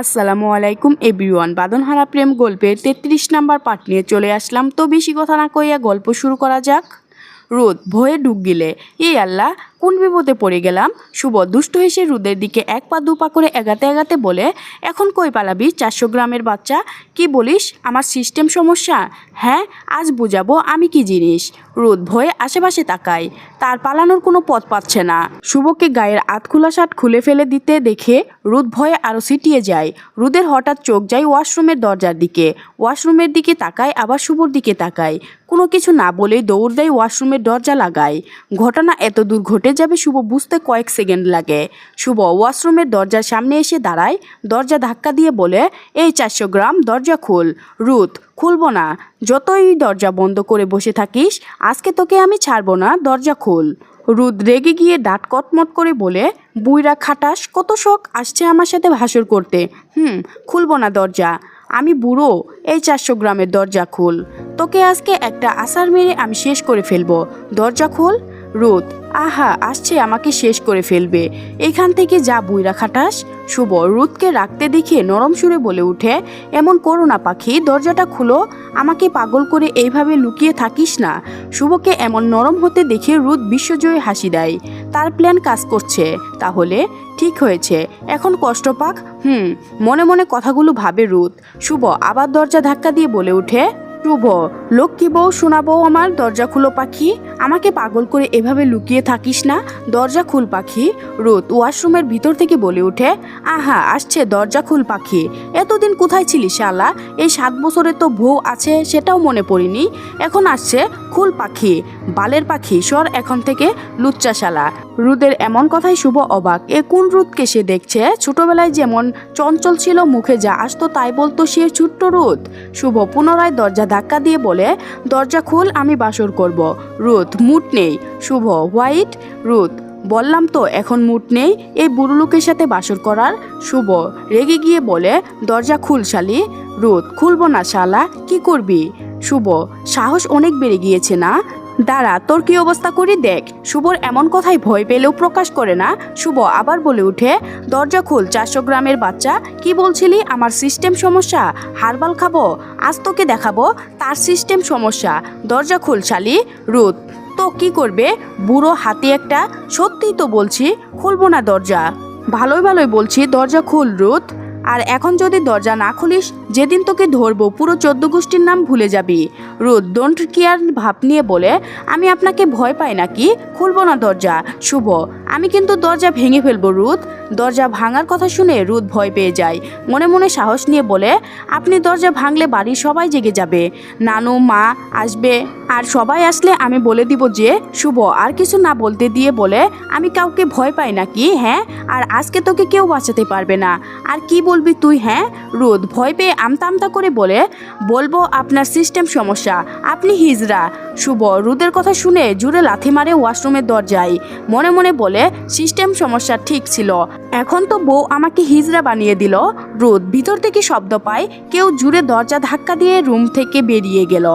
আসসালামু আলাইকুম এভরিওয়ান। বাদনহারা প্রেম গল্পের তেত্রিশ নাম্বার পার্ট নিয়ে চলে আসলাম। তো বেশি কথা না কইয়া গল্প শুরু করা যাক। রোদ, ভয়ে ডুব গিলে। এই আল্লাহ কোন বিপদে পড়ে গেলাম? শুভ দুষ্ট হেসে রোদের দিকে এক পা দু পা করে এগাতে এগাতে বলে, এখন কই পালাবি? চারশো গ্রামের বাচ্চা? কি বলিস? আমার সিস্টেম সমস্যা? হ্যাঁ আজ বুঝাবো, আমি কি জিনিস? রোদ ভয়ে আশেপাশে তাকায়, তার পালানোর কোনো পথ পাচ্ছে না। শুভকে গায়ের আতখোলা শার্ট খুলে ফেলে দিতে দেখে রোদ ভয়ে আরও সিটিয়ে যায়। রোদের হঠাৎ চোখ যায় ওয়াশরুমের দরজার দিকে। ওয়াশরুমের দিকে তাকায়, আবার শুভর দিকে তাকায়। কোনো কিছু না বলেই দৌড় দেয় ওয়াশরুমের দরজা লাগায়। ঘটনা এত দূর ঘটে যাবে শুভ বুঝতে কয়েক সেকেন্ড লাগে। শুভ ওয়াশরুমের দরজার সামনে এসে দাঁড়ায়। দরজা ধাক্কা দিয়ে বলে, এই চারশো গ্রাম, দরজা খোল। রুথ খুলব না। যতই দরজা বন্ধ করে বসে থাকিস, আজকে তোকে আমি ছাড়বো না, দরজা খোল। রুদ রেগে গিয়ে দাঁত কটমট করে বলে বুইরা খাটাস, কত শখ আসছে আমার সাথে ভাসুর করতে। হুম, খুলব না দরজা। আমি বুড়ো, এই চারশো গ্রামের দরজা খুল। তোকে আজকে একটা আসার মেরে আমি শেষ করে ফেলব। দরজা খোল। রোদ। আহা, আসছে, আমাকে শেষ করে ফেলবে। এখান থেকে যা বুইরা খাটাস। শুভ, রোদকে রাখতে দেখে নরম সুরে বলে উঠে, এমন করো না পাখি, দরজাটা খুলো। আমাকে পাগল করে এইভাবে লুকিয়ে থাকিস না। শুভকে এমন নরম হতে দেখে রোদ বিশ্বজয়ী হাসি দেয়। তার প্ল্যান কাজ করছে। তাহলে ঠিক হয়েছে। এখন কষ্ট পাক। হুম, মনে মনে কথাগুলো ভাবে রুদ। শুভ, আবার দরজা ধাক্কা দিয়ে বলে ওঠে শুভ লক্ষ্মী বউ শোনা বউ আমার দরজা খুলো পাখি। আমাকে পাগল করে এভাবে লুকিয়ে থাকিস না, দরজা খুল পাখি। রোদ, ওয়াশরুমের ভিতর থেকে বলে উঠে আহা, আসছে দরজা খুল পাখি। এতদিন কোথায় ছিলি শালা? এই সাত বছরে তো বউ আছে, সেটাও মনে পড়িনি। এখন আসছে খুল পাখি, বালের পাখি, সর এখন থেকে লুচ্চা শালা। রুদের এমন কথাই শুভ অবাক। এ কোন রুদকে সে দেখছে? ছোটবেলায় যেমন চঞ্চল ছিল মুখে যা আসতো, তাই বলতো সে ছোট্ট রুদ। শুভ, পুনরায় দরজা ধাক্কা দিয়ে বলে, দরজা খোল, আমি বাসর করব। রুথ মুট নেই। শুভ, হোয়াইট? রুথ বললাম তো, এখন মুট নেই। এই বুড়ো লোকের সাথে বাসর করার? শুভ। রেগে গিয়ে বলে, দরজা খুল, শালি। রুথ খুলবো না, শালা, কি করবি? শুভ, সাহস অনেক বেড়ে গিয়েছে না? দাঁড়া, তোর কি অবস্থা করি দেখ। শুভর এমন কথাই ভয় পেলেও প্রকাশ করে না। শুভ আবার বলে উঠে, দরজা খুল, চারশো গ্রামের বাচ্চা। কি বলছিলি? আমার সিস্টেম সমস্যা? হারবাল খাব? আজ তোকে দেখাবো তার সিস্টেম সমস্যা। দরজা খুল, শালি। রোদ, তো কি করবে? বুড়ো হাতি একটা। সত্যিই তো বলছি, খুলবো না দরজা। ভালোই ভালোই বলছি, দরজা খুল রুথ আর এখন যদি দরজা না খুলিস, যেদিন তোকে ধরবো, পুরো চোদ্দ গোষ্ঠীর নাম ভুলে যাবি। রোদ ডোন্ট কেয়ার ভাব নিয়ে বলে, আমি আপনাকে ভয় পাই নাকি? খুলবো না দরজা। শুভ, আমি কিন্তু দরজা ভেঙে ফেলব রুথ দরজা ভাঙার কথা শুনে রুথ ভয় পেয়ে যায়। মনে মনে সাহস নিয়ে বলে, আপনি দরজা ভাঙলে বাড়ির সবাই জেগে যাবে। নানু, মা আসবে। আর সবাই আসলে আমি বলে দিব যে, শুভ, আর কিছু না বলতে দিয়ে বলে, আমি কাউকে ভয় পাই নাকি হ্যাঁ? আর আজকে তোকে কেউ বাঁচাতে পারবে না। আর কি বলবি তুই হ্যাঁ? রোদ ভয় পেয়ে আমতা আমতা করে বলে, বলব আপনার সিস্টেম সমস্যা। আপনি হিজরা শুভ, রুদের কথা শুনে জুড়ে লাথি মারে ওয়াশরুমের দরজায়। মনে মনে বলে, সিস্টেম সমস্যা ঠিক ছিল। এখন তো বউ আমাকে হিজড়া বানিয়ে দিল। রোদ ভিতর থেকে শব্দ পায়, কেউ জুড়ে দরজা ধাক্কা দিয়ে রুম থেকে বেরিয়ে গেল।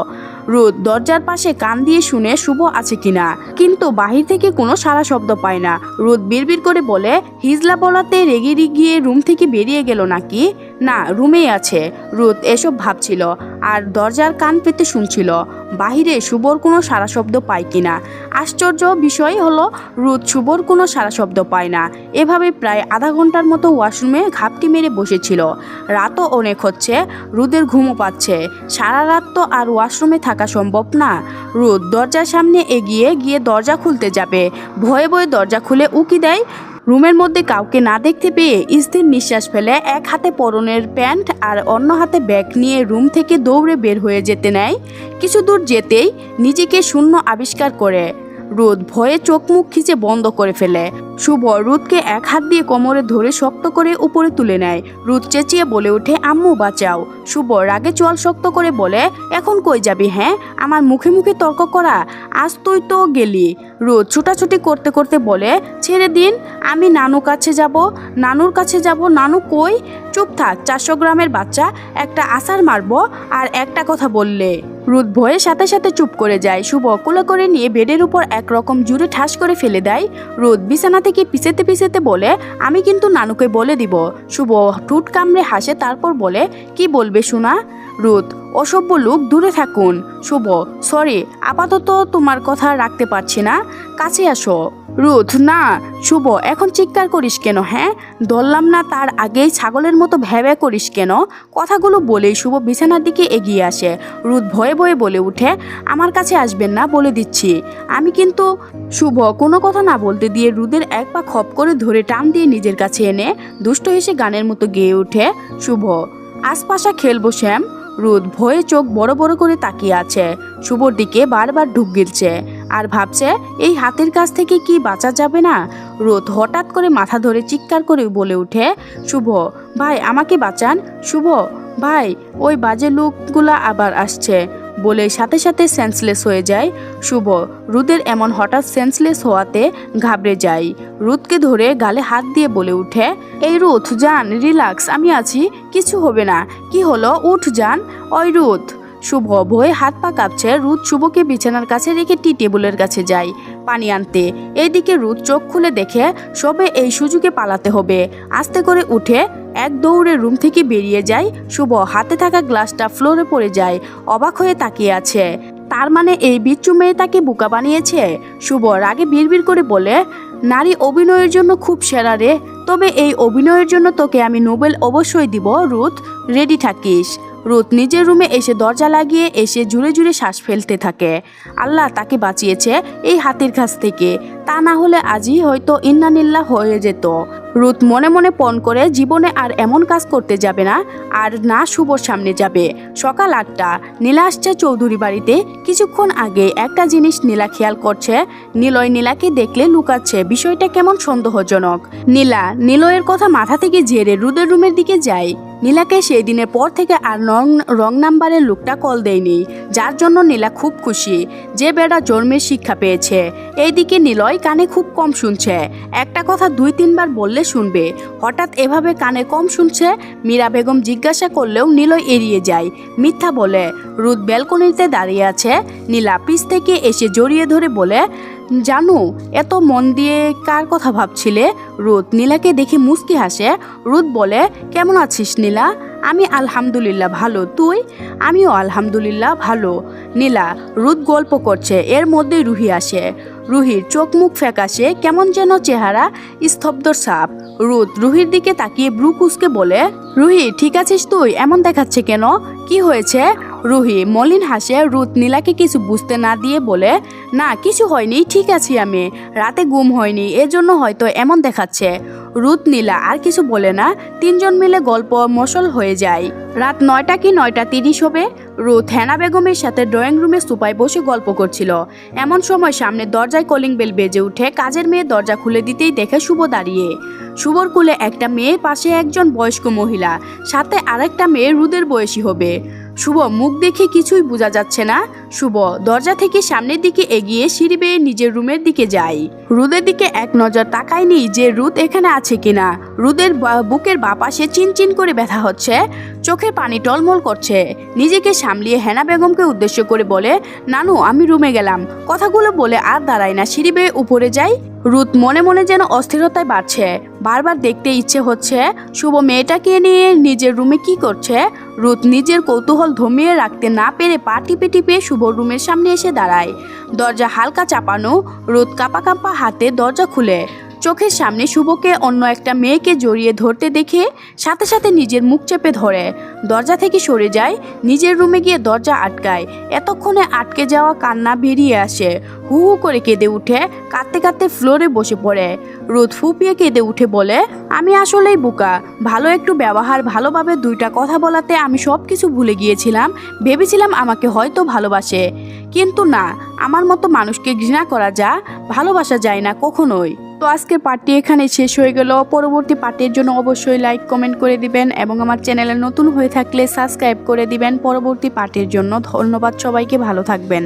রোদ দরজার পাশে কান দিয়ে শুনে শুভ আছে কিনা। কিন্তু বাহির থেকে কোনো সারা শব্দ পায় না। রোদ বিড়বিড় করে বলে হিজলা বলাতে রেগে গিয়ে রুম থেকে বেরিয়ে গেল নাকি? না, রুমেই আছে। রোদ এসব ভাবছিল, আর দরজার কান পেতে শুনছিল, বাহিরে শুভর কোনো সারা শব্দ পায় কিনা। আশ্চর্য বিষয় হলো রোদ শুভর কোনো সারা শব্দ পায় না। এভাবে প্রায় আধা ঘণ্টার মতো ওয়াশরুমে ঘাপটি মেরে বসেছিল। রাতও অনেক হচ্ছে, রোদের ঘুমও পাচ্ছে। সারা রাত তো আর ওয়াশরুমে থাকা সম্ভব না। রোদ দরজার সামনে এগিয়ে গিয়ে দরজা খুলতে যাবে। ভয়ে ভয়ে দরজা খুলে উকি দেয় রুমের মধ্যে কাউকে না দেখতে পেয়ে স্থির নিঃশ্বাস ফেলে এক হাতে পরনের প্যান্ট আর অন্য হাতে ব্যাগ নিয়ে রুম থেকে দৌড়ে বের হয়ে যেতে নেয়। কিছু দূর যেতেই নিজেকে শূন্য আবিষ্কার করে। রোদ ভয়ে চোখ মুখ খিচে বন্ধ করে ফেলে। শুভ রুদকে এক হাত দিয়ে কোমরে ধরে শক্ত করে উপরে তুলে নেয়। রুদ চেঁচিয়ে বলে ওঠে, আম্মু, বাঁচাও। শুভ রাগে চোয়াল শক্ত করে বলে, এখন কই যাবি হ্যাঁ? আমার মুখে মুখে তর্ক করা, আজ তুই তো গেলি। রোদ ছুটাছুটি করতে করতে বলে, ছেড়ে দিন, আমি নানু কাছে যাব। নানুর কাছে যাব? নানু কই? চুপ থাক, চারশো গ্রামের বাচ্চা, একটা আসার মারবো আর একটা কথা বললে। রুদ ভয়ের সাথে সাথে চুপ করে যায়। শুভ কোলে করে নিয়ে বেডের উপর একরকম জুড়ে ঠাস করে ফেলে দেয়। রোদ বিছানা থেকে পিছেতে পিছেতে বলে, আমি কিন্তু নানুকে বলে দিব। শুভ ঠুট কামড়ে হাসে, তারপর বলে, কি বলবে শোনা রুদ, অসভ্য লোক, দূরে থাকুন। শুভ, সরি, আপাতত তোমার কথা রাখতে পারছি না। কাছে আসো। রুথ না, শুভ, এখন চিৎকার করিস কেন হ্যাঁ? ধরলাম না তার আগেই ছাগলের মতো ভ্যাবে করিস কেন? কথাগুলো বলেই শুভ বিছানার দিকে এগিয়ে আসে। রুথ ভয়ে ভয়ে বলে উঠে, আমার কাছে আসবেন না, বলে দিচ্ছি। আমি কিন্তু, শুভ, কোনো কথা না বলতে দিয়ে রুদের এক পা খপ করে ধরে টান দিয়ে নিজের কাছে এনে দুষ্ট হেসে গানের মতো গেয়ে ওঠে শুভ, আশপাশা খেলব, শ্যাম। রুদ ভয়ে চোখ বড় বড় করে তাকিয়ে আছে। শুভর দিকে বারবার ঢুক গিলছে আর ভাবছে, এই হাতের কাছ থেকে কি বাঁচা যাবে না? রোদ হঠাৎ করে মাথা ধরে চিৎকার করে বলে উঠে শুভ, ভাই, আমাকে বাঁচান। শুভ, ভাই, ওই বাজে লোকগুলা আবার আসছে। বলে সাথে সাথে সেন্সলেস হয়ে যায়। শুভ, রুদের এমন হঠাৎ সেন্সলেস হওয়াতে ঘাবড়ে যায়। রুদকে ধরে গালে হাত দিয়ে বলে উঠে এই রুথ যান, রিল্যাক্স, আমি আছি। কিছু হবে না। কি হলো? উঠ, যান। ওই রুথ শুভ ভয়ে হাত পা কাঁপছে রুদ শুভকে বিছানার কাছে রেখে টি টেবিলের কাছে যায় পানি আনতে। এইদিকে রুদ চোখ খুলে দেখে সবে এই সুযোগে পালাতে হবে। আস্তে করে উঠে এক দৌড়ে রুম থেকে বেরিয়ে যায়। শুভ হাতে থাকা গ্লাসটা ফ্লোরে পড়ে যায়, অবাক হয়ে তাকিয়ে আছে। তার মানে এই বিচ্ছু মেয়ে তাকে বোকা বানিয়েছে? শুভ রাগে বিড়বিড় করে বলে, নারী অভিনয়ের জন্য খুব সেরা রে। তবে এই অভিনয়ের জন্য তোকে আমি নোবেল অবশ্যই দিব রুথ রেডি থাকিস। রুথ নিজের রুমে এসে দরজা লাগিয়ে এসে জুড়ে জুড়ে শ্বাস ফেলতে থাকে। আল্লাহ তাকে বাঁচিয়েছে এই হাতির কাছ থেকে। তা না হলে আজই হয়তো ইন্নানিল্লা হয়ে যেত। রুথ মনে মনে পণ করে জীবনে আর এমন কাজ করতে যাবে না, আর না শুভর সামনে যাবে। সকাল আটটা, নীলা আসছে চৌধুরী বাড়িতে। কিছুক্ষণ আগে একটা জিনিস নীলা খেয়াল করছে। নীলয় নীলাকে দেখলে লুকাচ্ছে, বিষয়টা কেমন সন্দেহজনক। নীলা, নীলয়ের কথা মাথা থেকে ঝেড়ে রুদের রুমের দিকে যায়। নীলাকে সেই দিনের পর থেকে আর রং রং নাম্বারের লোকটা কল দেয়নি, যার জন্য নীলা খুব খুশি। যে বেড়া জন্মের শিক্ষা পেয়েছে। এইদিকে নীলয় কানে খুব কম শুনছে। একটা কথা দুই, তিনবার বললে শুনবে। হঠাৎ এভাবে কানে কম শুনছে, মীরা বেগম জিজ্ঞাসা করলেও নীলয় এড়িয়ে যায়। মিথ্যা বলে রুদ ব্যালকনিতে দাঁড়িয়ে আছে। নীলা পিস থেকে এসে জড়িয়ে ধরে বলে জানু, এত মন দিয়ে কার কথা ভাবছিলে? রুদ নীলাকে দেখে মুস্কি হাসে। রুদ বলে, কেমন আছিস নীলা? আমি আলহামদুলিল্লাহ ভালো। তুই? আমিও আলহামদুলিল্লাহ ভালো। নীলা, রুদ গল্প করছে। এর মধ্যে রুহি আসে। রুহির চোখ মুখ ফ্যাকাশে, কেমন যেন চেহারা স্তব্ধর সাপ। রুদ রুহির দিকে তাকিয়ে ব্রু কুসকে বলে, রুহি, ঠিক আছিস তুই? এমন দেখাচ্ছে কেন? কি হয়েছে? রুহি, মলিন হাসে রুদ নীলাকে কিছু বুঝতে না দিয়ে বলে, না, কিছু হয়নি, ঠিক আছি আমি। রাতে গুম হয়নি, এজন্য হয়তো এমন দেখাচ্ছে। রুদ নীলা আর কিছু বলে না, তিনজন মিলে গল্প মশল হয়ে যায়। রাত নয়টা কি নয়টা তিরিশ হবে? রুথ হেনা বেগমের সাথে ড্রয়িং রুমে সুপায় বসে গল্প করছিল। এমন সময় সামনে দরজায় কলিং বেল বেজে উঠে কাজের মেয়ে দরজা খুলে দিতেই দেখে শুভ দাঁড়িয়ে। শুভর কুলে একটা মেয়ে, পাশে একজন বয়স্ক মহিলা। সাথে আরেকটা মেয়ে, রুদের বয়সী হবে। শুভ মুখ দেখে কিছুই বোঝা যাচ্ছে না। শুভ, দরজা থেকে সামনের দিকে এগিয়ে সিঁড়ি বেয়ে নিজের রুমের দিকে যায় রুদের দিকে এক নজর তাকায়নি যে রুদ এখানে আছে কিনা। রুদের বুকের বাপাশে চিনচিন করে ব্যথা হচ্ছে, চোখে পানি টলমল করছে। নিজেকে সামলিয়ে হেনা বেগমকে উদ্দেশ্য করে বলে, নানু, আমি রুমে গেলাম। কথাগুলো বলে আর দাঁড়ায় না, সিঁড়ি বেয়ে উপরে যাই। রুত মনে মনে যেন অস্থিরতায় বাড়ছে। বারবার দেখতে ইচ্ছে হচ্ছে, শুভ মেয়েটাকে নিয়ে নিজের রুমে কি করছে? রুত নিজের কৌতূহল ধমিয়ে রাখতে না পেরে পা টিপে টিপে শুভ রুমের সামনে এসে দাঁড়ায়। দরজা হালকা চাপানো রোদ কাঁপা কাঁপা হাতে দরজা খুলে। চোখের সামনে শুভকে অন্য একটা মেয়েকে জড়িয়ে ধরতে দেখে সাথে সাথে নিজের মুখ চেপে ধরে। দরজা থেকে সরে যায়, নিজের রুমে গিয়ে দরজা আটকায়। এতক্ষণে আটকে যাওয়া কান্না বেরিয়ে আসে। হু হু করে কেঁদে উঠে, কাঁদতে কাঁদতে ফ্লোরে বসে পড়ে। রোদ ফুপিয়ে কেঁদে উঠে বলে, আমি আসলেই বোকা। ভালো একটু ব্যবহার, ভালোভাবে দুইটা কথা বলাতে আমি সব কিছু ভুলে গিয়েছিলাম। ভেবেছিলাম আমাকে হয়তো ভালোবাসে। কিন্তু না, আমার মতো মানুষকে ঘৃণা করা যা, ভালোবাসা যায় না কখনোই। তো আজকে পার্টি এখানে শেষ হয়ে গেল। পরবর্তী পার্টির জন্য অবশ্যই লাইক কমেন্ট করে দিবেন এবং আমার চ্যানেলে নতুন হয়ে থাকলে সাবস্ক্রাইব করে দিবেন। পরবর্তী পার্টির জন্য ধন্যবাদ সবাইকে, ভালো থাকবেন।